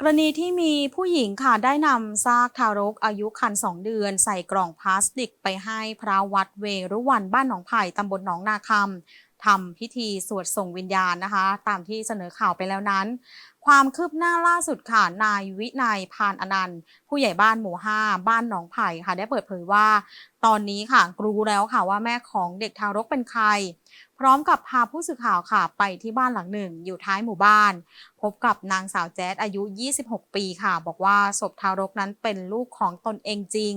กรณีที่มีผู้หญิงค่ะได้นำซากทารกอายุครรภ์2เดือน ใส่กล่องพลาสติกไปให้พระวัดเวรุวันบ้านหนองไผ่ตำบลหนองนาคำ ทำพิธีสวดส่งวิญญาณนะคะ ตามที่เสนอข่าวไปแล้วนั้น ความคืบหน้าล่าสุดค่ะนายวินัยพานอนันต์ ผู้ใหญ่บ้านหมู่ 5 บ้านหนองไผ่ค่ะ ได้เปิดเผยว่า ตอนนี้ค่ะรู้แล้วค่ะว่าแม่ของเด็กทารกเป็นใคร พร้อมกับพาผู้สื่อข่าวค่ะ ไปที่บ้านหลังหนึ่ง อยู่ท้ายหมู่บ้าน พบกับนางสาวแจ๊ดอายุ 26 ปีค่ะ บอกว่าศพทารกนั้นเป็นลูกของตนเองจริง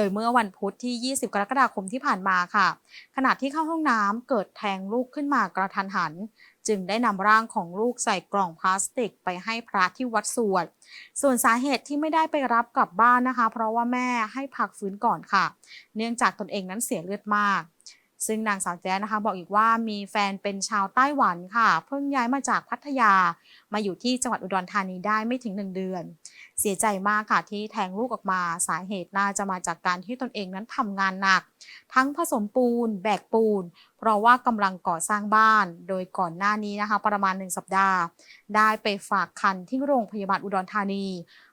โดยเมื่อวันพุธที่ 20 กรกฎาคมที่ผ่านมาค่ะ ขณะที่เข้าห้องน้ำเกิดแทงลูกขึ้นมากระทันหัน จึงได้นำร่างของลูกใส่กล่องพลาสติกไปให้พระที่วัดสวด ส่วนสาเหตุที่ไม่ได้ไปรับกลับบ้านนะคะ เพราะว่าแม่ให้พักฟื้นก่อนค่ะ เนื่องจากตนเองนั้นเสียเลือดมาก ซึ่งนางสาวแจ๊นะคะ บอกอีกว่ามีแฟนเป็นชาวไต้หวันค่ะ เพิ่งย้ายมาจากพัทยา มาอยู่ที่จังหวัดอุดรธานีได้ไม่ถึง 1 เดือน เสียใจมากค่ะที่แทงลูกออกมาสาเหตุน่าจะมาจากการที่ตนเองนั้นทำงานหนัก ทั้งผสมปูน แบกปูน เพราะว่ากำลังก่อสร้างบ้าน โดยก่อนหน้านี้นะคะ ประมาณ 1 สัปดาห์ ได้ไปฝากคันที่โรงพยาบาลอุดรธานี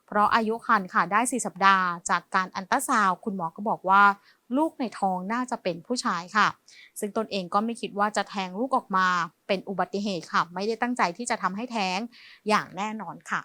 เพราะอายุครรภ์ค่ะได้ 4 สัปดาห์ จากการอันตราซาวคุณหมอก็บอกว่าลูกในท้องน่าจะเป็นผู้ชายค่ะ ซึ่งตนเองก็ไม่คิดว่าจะแทงลูกออกมาเป็นอุบัติเหตุค่ะ ไม่ได้ตั้งใจที่จะทำให้แท้งอย่างแน่นอนค่ะ